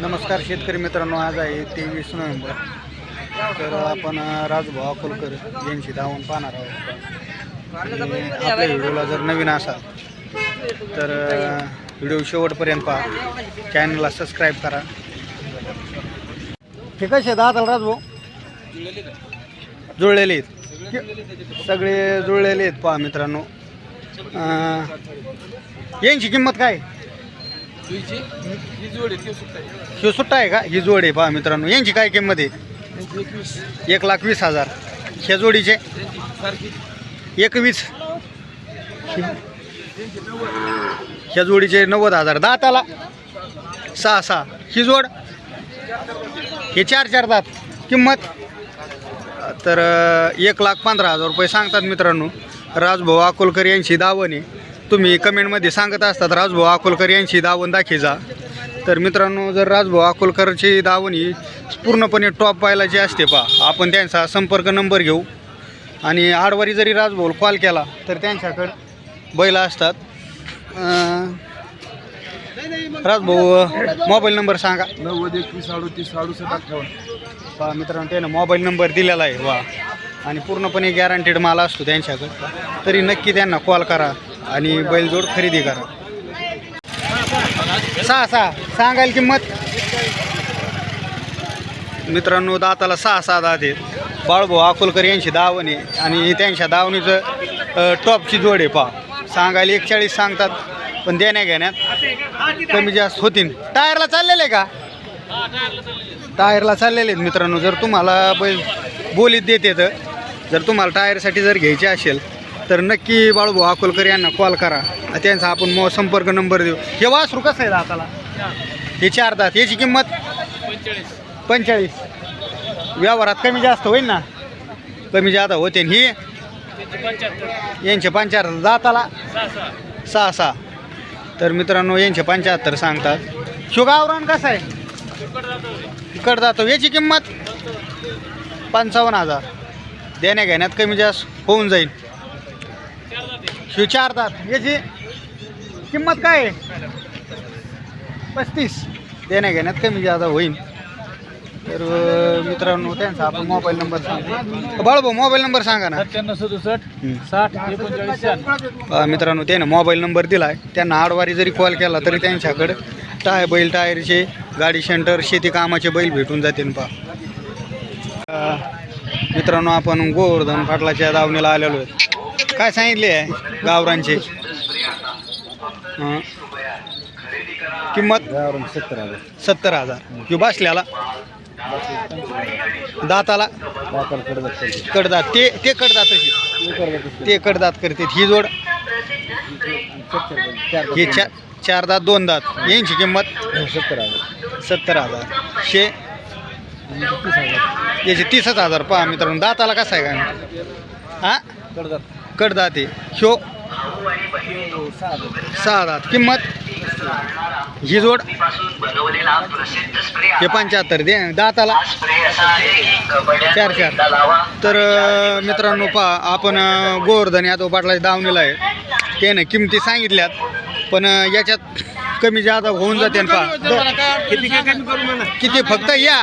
नमस्कार शेतकरी मित्रांनो आज आहे तेवीस नोव्हेंबर. तर आपण राजभाऊ अकोलकर यांची धावून पाहणार आहोत. आणि आपल्या व्हिडिओला जर नवीन असाल तर व्हिडिओ शेवटपर्यंत पहा. चॅनलला सबस्क्राईब करा. हे कसे दादाल राजभाऊ. जुळलेले आहेत. सगळे जुळलेले आहेत पहा मित्रांनो. यांची किंमत काय? ही सुट्टा आहे. का? ही जोड आहे पहा मित्रांनो. यांची काय किंमत आहे? एक लाख वीस हजार. ह्या जोडीचे? एकवीस. ह्या जोडीचे नव्वद हजार. दाताला? सहा सहा. ही जोड? हे चार चार दात. किंमत? तर अं, एक लाख पंधरा हजार रुपये सांगतात मित्रांनो. राजभाऊ अकोलकर यांची दावण आहे. तुम्ही कमेंटमध्ये सांगत असतात राजभाऊ अकोलकर यांची दावण दाखी जा. तर मित्रांनो जर राजभाऊ अकोलकरची दावण ही पूर्णपणे टॉप पायलाची असते पा आपण त्यांचा संपर्क नंबर घेऊ. आणि आडवारी जरी राजभाऊ कॉल केला तर त्यांच्याकडं बैल असतात. राजभाऊ मोबाईल नंबर सांगा. नव्वद एकवीस अडतीस अडुसष्ट अठ्ठावन्न. पहा मित्रांनो त्यानं मोबाईल नंबर दिलेला आहे. वा आणि पूर्णपणे गॅरंटेड माल असतो त्यांच्याकडं. तरी नक्की त्यांना कॉल करा. आणि बैलजोड खरेदी करा. सहा सहा. सांगायला किंमत? मित्रांनो दाताला सहा सहा दात आहेत. बाळभाऊ अकोलकर यांची दावणे आणि त्यांच्या दावणीचं टॉपची जोड आहे पहा. सांगायला एकचाळीस सांगतात पण देण्या घेण्यात कमी जास्त होतील. टायरला चाललेलं आहे का? टायरला चाललेले आहेत मित्रांनो. जर तुम्हाला बैल बोलीत देते तर जर तुम्हाला टायरसाठी जर घ्यायचे असेल तर नक्की बाळूभाऊ अकोलकर यांना कॉल करा. त्यांचा आपण मो संपर्क नंबर देऊ. हे वासरू कसं आहे दाताला? हे चार दात. याची किंमत? पंचेचाळीस. व्यवहारात कमी जास्त होईल ना? कमी जास्त होते ही? यांचे पंच्याहत्तर. दाताला? सहा सहा तर मित्रांनो यांचे पंच्याहत्तर सांगतात. शुगावरण कसं आहे? तिकड जातो. याची किंमत? पंचावन्न हजार. देण्या घेण्यात कमी जास्त होऊन जाईल. शिव चार दात याची किंमत काय आहे? पस्तीस. देण्या घेण्यात कमी जास्त होईल तर मित्रांनो त्यांचा आपण मोबाईल नंबर सांगा बाळभाऊ मोबाईल नंबर सांगा ना. सत्त्याण्णव सदुसष्ट. साठ एकोणचाळीस अ, मित्रांनो त्यानं मोबाईल नंबर दिला आहे त्यांना आडवारी जरी कॉल केला तरी त्यांच्याकडे टाय बैल टायरचे गाडी सेंटर शेती कामाचे बैल भेटून जातील पा मित्रांनो आपण गोवर्धन पाटलाच्या दावणीला आलेलो आहे. काय सांगितले आहे गावरांचे? किंमत किंमत? सत्तर हजार. सत्तर हजार किंवा बसल्याला? दाताला? कडदात. ते ते कडदात ते कडदात करते. ही जोड? हे चार चार दात दोन दात. यांची किंमत? सत्तर हजार. सत्तर हजार शे? तीस हजार याचे तीसच हजार. पहा मित्रांनो दाताला कसं आहे का? हा? कडदात. कडदात ह्यो सहा दात. किंमत? ही जोड हे पंच्याहत्तर दे. दाताला चार चार. तर मित्रांनो पहा आपण गोवर्धन यादव पाटलाच्या दावणीला आहे. त्यानं किमती सांगितल्यात पण याच्यात कमी जादा होऊन जाते ना पहा. किती फक्त या.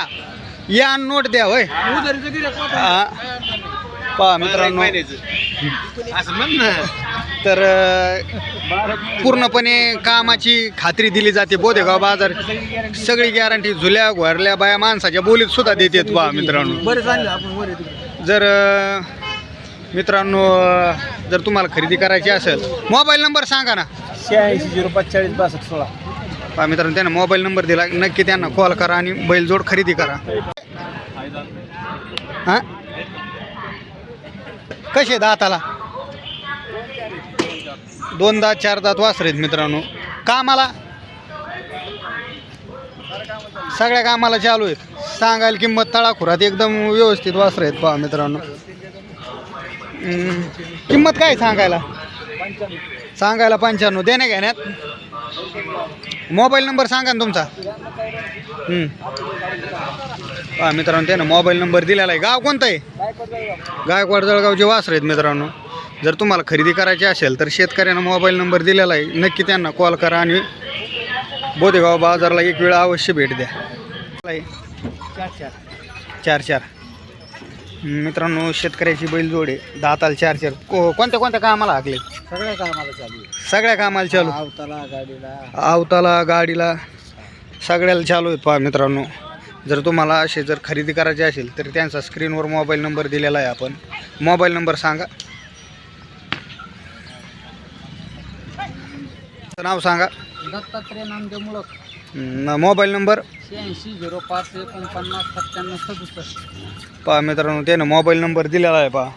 या आणि नोट द्या होय. पहा मित्रांनो. असं म्हण ना. तर अं, पूर्णपणे कामाची खात्री दिली जाते. बोधेगाव बाजार सगळी गॅरंटी झुल्या घोरल्या बाया माणसाच्या बोलीत सुद्धा देतात पहा मित्रांनो. बरं चांगलं आपण वर येतो. जर अं, मित्रांनो अं, जर तुम्हाला खरेदी करायची असेल मोबाईल नंबर सांगा ना. शहाऐंशी झिरो पाचचाळीस बासष्ट सोळा. पहा मित्रांनो त्यांना मोबाईल नंबर दिला. नक्की त्यांना कॉल करा आणि बैलजोड खरेदी करा. हां? कसे दाताला? दोन दात चार दात वासरेत मित्रांनो. कामाला? सगळ्या कामाला चालू आहेत. सांगायला किंमत तळाखुरात एकदम व्यवस्थित वासर आहेत पहा मित्रांनो. किंमत काय सांगायला? सांगायला पंच्याण्णव. देण्या घेण्यात मोबाईल नंबर सांगा ना तुमचा. पहा मित्रांनो त्यानं मोबाईल नंबर दिलेला आहे. गाव कोणतं आहे? गायकवाड जळगावचे वासर आहेत मित्रांनो. जर तुम्हाला खरेदी करायची असेल तर शेतकऱ्यांना मोबाईल नंबर दिलेला आहे. नक्की त्यांना कॉल करा आणि बोदेगाव बाजारला एक वेळा अवश्य भेट द्या? चार चार. चार चार. मित्रांनो शेतकऱ्याची बैलजोड आहे दाताल चार चार. को कोणत्या कोणत्या कामाला हाकले? सगळ्या कामाला चालू आहे. सगळ्या कामाला चालू. आवताला गाडीला. आवताला गाडीला. सगळ्याला चालू आहेत पहा मित्रांनो. जर तुम्हाला असे जर खरेदी करायचे असेल तर त्यांचा स्क्रीनवर मोबाईल नंबर दिलेला आहे आपण. मोबाईल नंबर सांगा. नाव सांगा. दत्तात्रय नामदेव मुळक. न- मोबाईल नंबर शहाऐंशी झिरो पाच एकोणपन्नास सत्त्याण्णव सदुसष्ट. पहा मित्रांनो त्यानं मोबाईल नंबर दिलेला आहे पहा.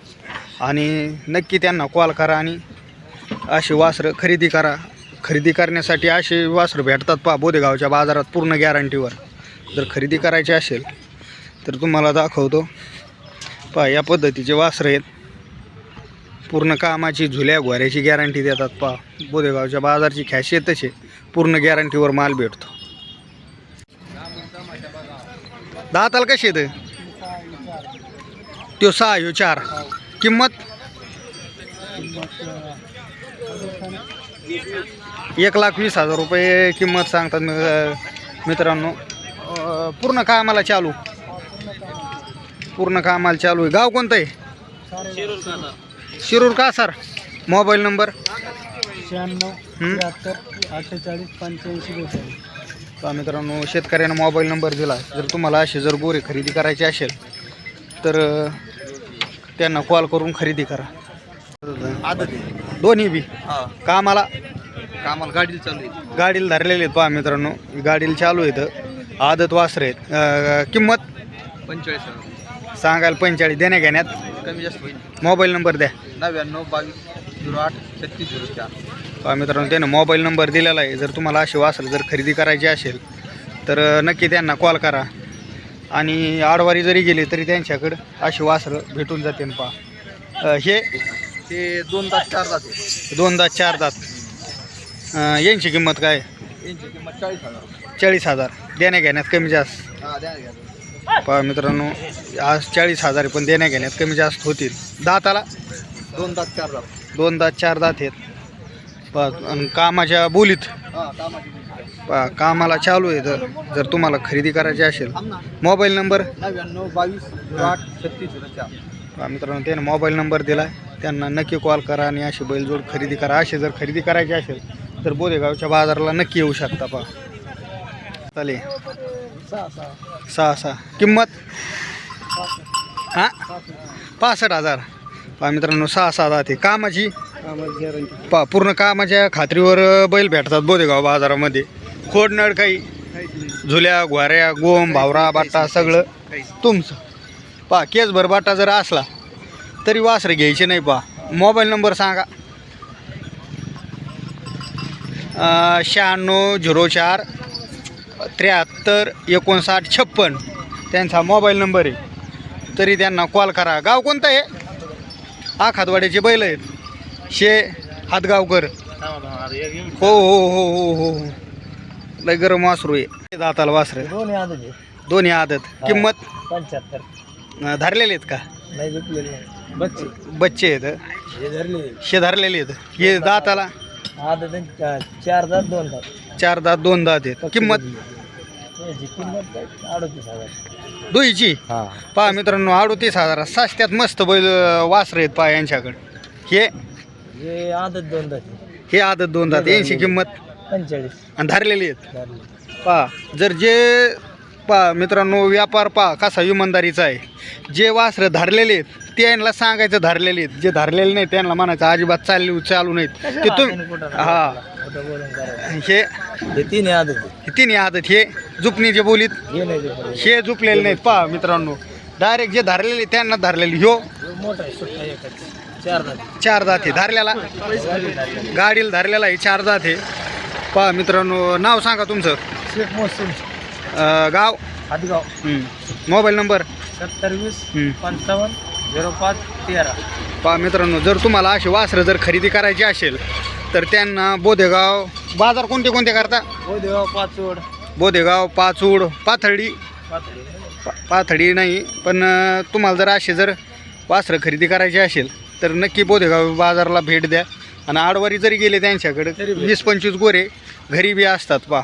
आणि नक्की त्यांना कॉल करा आणि अशी वासरं खरेदी करा. खरेदी करण्यासाठी असे वासरं भेटतात पहा बोदेगावच्या बाजारात पूर्ण गॅरंटीवर जर खरेदी करायची असेल तर तुम्हाला दाखवतो. पहा या पद्धतीचे वासरं आहेत. पूर्ण कामाची झुल्या घोऱ्याची गॅरंटी देतात. पहा बोदेगावच्या बाजारची खासियतच आहे. पूर्ण गॅरंटीवर माल भेटतो. दाताल कसे येते त्यो सहा यो चार. किंमत? एक लाख वीस हजार रुपये किंमत सांगतात मित्रांनो. पूर्ण कामाला चालू. पूर्ण कामाला चालू आहे. गाव कोणतं आहे? शिरूर का सर मोबाईल नंबर? शहाण्णव? त्र्याहत्तर अठ्ठेचाळीस पंच्याऐंशी बेचाळीस. मित्रांनो शेतकऱ्यानं मोबाईल नंबर दिला. जर तुम्हाला असे जर गोरे खरेदी करायचे असेल तर त्यांना कॉल करून खरेदी करा. दोन्ही बी. कामाला? कामाला गाडीला चालू आहे. गाडीला धरलेले आहेत पहा मित्रांनो. गाडीला चालू आहेत आदत वासर अं, किंमत? पंचेचाळीस हजार. सांगायला पंचेचाळीस देण्या घेण्यात कमी जास्त होईल. मोबाईल नंबर द्या. नव्याण्णव बावीस झिरो आठ छत्तीस झिरो चार. मित्रांनो त्यानं मोबाईल नंबर दिलेला आहे. जर तुम्हाला असे वासर जर खरेदी करायची असेल तर अं, नक्की त्यांना कॉल करा. आणि आडवारी जरी गेली तरी त्यांच्याकडं अशी वासरं भेटून जाते पहा. अं, हे? ते दोन तास चार तास आहे दोन दात चार दात अं, यांची किंमत काय? यांची किंमत चाळीस हजार. चाळीस हजार. देण्या घेण्यात कमी जास्त. हा द्या घ्या पहा मित्रांनो आज चाळीस हजार पण देण्या घेण्यात कमी जास्त होतील. दाताला? दोन तास चार तास दोन दात चार दात आहेत. पहा आणि कामाच्या बोलीत. हा कामाची. पहा कामाला चालू आहे तर जर तुम्हाला खरेदी करायची असेल. थांब ना. Mobile number? नव्याण्णव बावीस झिरो आठ छत्तीस झिरो चार पहा मित्रांनो त्याने मोबाईल नंबर दिला त्यांना नक्की कॉल करा आणि अशी बैलजोड खरेदी करा. असे जर खरेदी करायची असेल तर बोदेगावच्या बाजाराला नक्की येऊ शकता पहा चालेल सहा सहा सहा सहा किंमत? हां? पासष्ट हजार. पहा मित्रांनो सहा सहा जाते कामाची? पा पूर्ण कामाच्या खात्रीवर बैल भेटतात बोदेगाव बाजारामध्ये. खोडनड काही? झुल्या घोऱ्या गोम भावरा बाटा सगळं. तुमचं. पा केसभर बाटा जर असला तरी वासरे घ्यायचे नाही पा मोबाईल नंबर सांगा अ, शहाण्णव झिरो चार त्र्याहत्तर एकोणसाठ छप्पन. त्यांचा मोबाईल नंबर आहे. तरी त्यांना कॉल करा. गाव कोणतं आहे? आखातवाड्याचे बैल आहेत. शे हातगावकर. हो हो हो हो हो हो. लय गरम वासरू आहे. दाताला वासर दोन्ही आदत दोन्ही आदत. किंमत? पंच्याहत्तर. धरलेले आहेत का? नाही बच्चे बच्चे आहेत. हे धरलेले आहेत. हे दाताला? चार दात दोन दात. चार दात दोन दात आहेत. किंमत? याची किंमत काय? अडतीस हजार. दुईची? हा. पहा मित्रांनो अडोतीस हजार. सास्त्यात मस्त बैल वासर आहेत पहा यांच्याकडे. हे? हे आदत दोन दात हे आदत दोन दात. यांची किंमत? पंचेचाळीस. आणि धरलेली आहेत? धरले पहा जर जे पहा मित्रांनो व्यापार पहा कसा इमानदारीचा आहे. जे वासरं धरलेले आहेत त्यांना सांगायचं धरलेले आहेत. जे धरलेले नाहीत त्यांना म्हणायचं अजिबात चालू चालू नाहीत. ते तुम्ही हा. हे हे तीन आदत हे तिन्ही आदत हे जुपणीचे बोलीत हे नाही हे झुपलेले नाहीत. पहा मित्रांनो डायरेक्ट जे धरलेले त्यांना धरलेले ह्यो मोठा आहे सुट्टा एकच. चार दात चार आहे धरलेला गाडीला धरलेला आहे चार दात आहे. पहा मित्रांनो नाव सांगा तुमचं. शेख मोहसिन. अं, गाव? हातगाव. हं. Mobile number? सत्तर वीस हं. पंचावन्न झिरो पाच तेरा. पहा मित्रांनो जर तुम्हाला अशी वासरं जर खरेदी करायची असेल तर त्यांना बोधेगाव बाजार कोणते कोणते करता? देवा पाचोड. बोधेगाव पाचूड पाथर्डी. पाथडी पा पाथडी नाही पण तुम्हाला जर असे जर वासरं खरेदी करायची असेल तर नक्की बोधेगाव बाजारला भेट द्या. आणि आडवारी जरी गेले त्यांच्याकडे. वीस पंचवीस गोरे घरी बी असतात पहा.